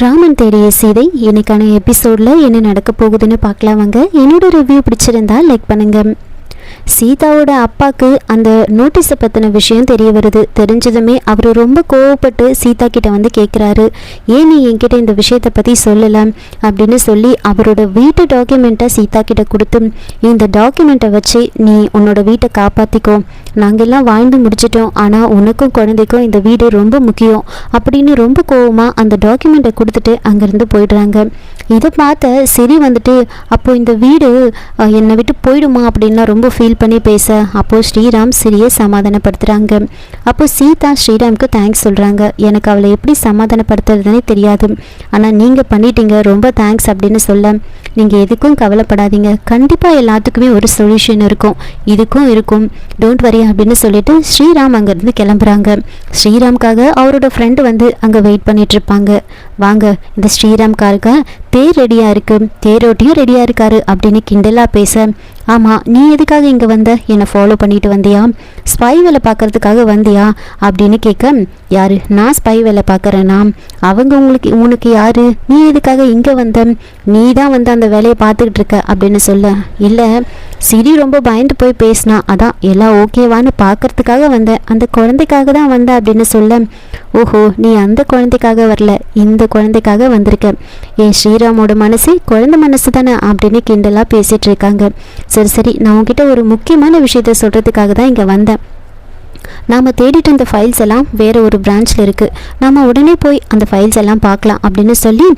ராமன் தேடிய சீதை இன்னைக்கான எபிசோடில் என்ன நடக்க போகுதுன்னு பார்க்கலாம் வாங்க என்னோட ரிவ்யூ பிடிச்சிருந்தா லைக் பண்ணுங்கள் சீதாவோட அப்பாவுக்கு அந்த நோட்டீஸை பற்றின விஷயம் தெரிய வருது. தெரிஞ்சதுமே அவர் ரொம்ப கோவப்பட்டு சீதா கிட்ட வந்து கேட்குறாரு ஏன் நீ என்கிட்ட இந்த விஷயத்தை பற்றி சொல்லலை? அப்படின்னு சொல்லி அவரோட வீட்டு டாக்குமெண்ட்டை சீதா கிட்ட கொடுத்து இந்த டாக்குமெண்ட்டை வச்சு நீ உன்னோட வீட்டை காப்பாற்றிக்கோ நாங்கள்லாம் வாழ்ந்து முடிச்சிட்டோம். ஆனால் உனக்கும் குழந்தைக்கும் இந்த வீடு ரொம்ப முக்கியம். அப்படின்னு ரொம்ப கோவமாக அந்த டாக்குமெண்ட்டை கொடுத்துட்டு அங்கேருந்து போயிடுறாங்க. இதை பார்த்த சிரி வந்துட்டு அப்போ இந்த வீடு என்னை விட்டு போயிடுமா? அப்படின்லாம் ரொம்ப ஃபீல் பண்ணி பேச அப்போது ஸ்ரீராம் சிறிய சமாதானப்படுத்துகிறாங்க அப்போது சீதா ஸ்ரீராமுக்கு தேங்க்ஸ் சொல்கிறாங்க எனக்கு அவளை எப்படி சமாதானப்படுத்துறதுனே தெரியாது. ஆனால் நீங்கள் பண்ணிட்டீங்க. ரொம்ப தேங்க்ஸ் அப்படின்னு சொல்ல நீங்கள் எதுக்கும் கவலைப்படாதீங்க. கண்டிப்பாக எல்லாத்துக்குமே ஒரு சொல்யூஷன் இருக்கும். இதுக்கும் இருக்கும். டோன்ட் வரி அப்படின்னு சொல்லிட்டு ஸ்ரீராம் அங்கேருந்து கிளம்புறாங்க. ஸ்ரீராம்காக அவரோட ஃப்ரெண்டு வந்து அங்கே வெயிட் பண்ணிகிட்ருப்பாங்க வாங்க இந்த ஸ்ரீராம்காருக்க தேர் ரெடியாக இருக்கு. தேரோட்டியும் ரெடியாக இருக்காரு அப்படின்னு கிண்டலாக பேச ஆமாம் நீ எதுக்காக இங்கே வந்த? என்னை ஃபாலோ பண்ணிட்டு வந்தியா? ஸ்பை வேலை பார்க்குறதுக்காக வந்தியா? அப்படின்னு கேட்க யாரு? நான் ஸ்பை வேலை பார்க்குறேன்னா அவங்க உங்களுக்கு உனக்கு யாரு? நீ எதுக்காக இங்கே வந்த? நீ தான் வந்து அந்த வேலையை பார்த்துக்கிட்டு இருக்க அப்படின்னு சொல்ல. இல்லை சிரி ரொம்ப பயந்து போய் பேசினா அதான் எல்லாம் ஓகேவான்னு பார்க்கறதுக்காக வந்தேன் அந்த குழந்தைக்காக தான் வந்தேன் அப்படின்னு சொல்ல. ஓஹோ நீ அந்த குழந்தைக்காக வரல. இந்த குழந்தைக்காக வந்திருக்க. என் ஸ்ரீராமோட மனசு குழந்தை மனசு தானே அப்படின்னு கிண்டலாக பேசிகிட்டு இருக்காங்க. சரி சரி. நான் உங்ககிட்ட ஒரு முக்கியமான விஷயத்த சொல்கிறதுக்காக தான் இங்கே வந்தேன். நாம் தேடிட்டு இருந்த ஃபைல்ஸ் எல்லாம் வேறு ஒரு பிரான்ச்சில் இருக்குது நம்ம உடனே போய் அந்த ஃபைல்ஸ் எல்லாம் பார்க்கலாம் அப்படின்னு சொல்லி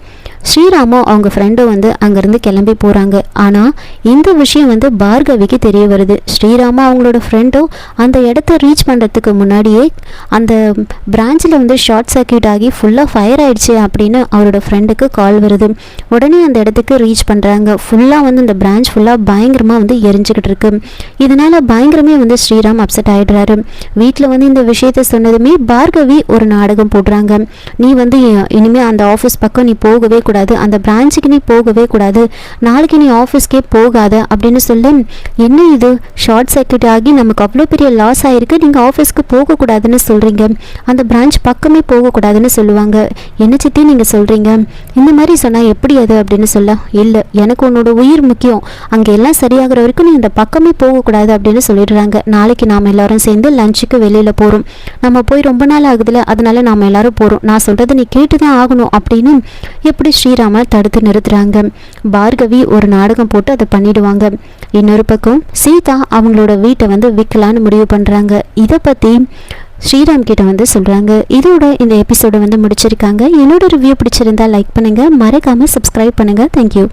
ஸ்ரீராமும் அவங்க ஃப்ரெண்டும் வந்து அங்கேருந்து கிளம்பி போகிறாங்க ஆனால் இந்த விஷயம் வந்து பார்கவிக்கு தெரிய வருது. ஸ்ரீராமும் அவங்களோட ஃப்ரெண்டும் அந்த இடத்த ரீச் பண்ணுறதுக்கு முன்னாடியே அந்த பிரான்ச்சில் வந்து ஷார்ட் சர்க்கியூட் ஆகி ஃபுல்லாக ஃபயர் ஆயிடுச்சு அப்படின்னு அவரோட ஃப்ரெண்டுக்கு கால் வருது. உடனே அந்த இடத்துக்கு ரீச் பண்ணுறாங்க ஃபுல்லாக வந்து இந்த பிரான்ச் ஃபுல்லாக பயங்கரமாக வந்து எரிஞ்சுக்கிட்டு இருக்கு. இதனால் பயங்கரமே வந்து ஸ்ரீராம் அப்செட் ஆகிடுறாரு வீட்டில் வந்து இந்த விஷயத்த சொன்னதுமே பார்கவி ஒரு நாடகம் போடுறாங்க. நீ வந்து இனிமேல் அந்த ஆஃபீஸ் பக்கம் நீ போகவே கூடாது. அந்த பிரான்ச்சுக்கு நீ போகவே கூடாது. நாளைக்கு நீ ஆஃபீஸ்க்கே போகாத அப்படின்னு சொல்ல என்ன இது? ஷார்ட் சர்க்கியூட் ஆகி நமக்கு அவ்வளோ பெரிய லாஸ் ஆகிருக்கு நீங்கள் ஆஃபீஸ்க்கு போகக்கூடாதுன்னு சொல்கிறீங்க அந்த பிரான்ச் பக்கமே போகக்கூடாதுன்னு சொல்லுவாங்க. என்ன சித்தி நீங்கள் சொல்கிறீங்க இந்த மாதிரி சொன்னால் எப்படி அது அப்படின்னு சொல்ல இல்லை எனக்கு உன்னோட உயிர் முக்கியம். அங்கே எல்லாம் சரியாகிற வரைக்கும் நீ அந்த பக்கமே போகக்கூடாது அப்படின்னு சொல்லிடுறாங்க. நாளைக்கு நாம் எல்லாரும் சேர்ந்து லஞ்சுக்கு வெளியில் போகிறோம் நம்ம போய் ரொம்ப நாள் ஆகுதுல அதனால நாம் எல்லாரும் போகிறோம் நான் சொல்கிறது நீ கேட்டு தான் ஆகணும் அப்படின்னு எப்படி ஸ்ரீராம தடுத்து நிறுத்துறாங்க. பார்கவி ஒரு நாடகம் போட்டு அதை பண்ணிடுவாங்க. இன்னொரு பக்கம் சீதா அவங்களோட வீட்டை வந்து விற்கலான்னு முடிவு பண்ணுறாங்க இதை பற்றி ஸ்ரீராம் கிட்ட வந்து சொல்கிறாங்க இதோட இந்த எபிசோடை வந்து முடிச்சிருக்காங்க. என்னோட ரிவ்யூ பிடிச்சிருந்தா லைக் பண்ணுங்கள் மறக்காமல் சப்ஸ்கிரைப் பண்ணுங்கள் தேங்க்யூ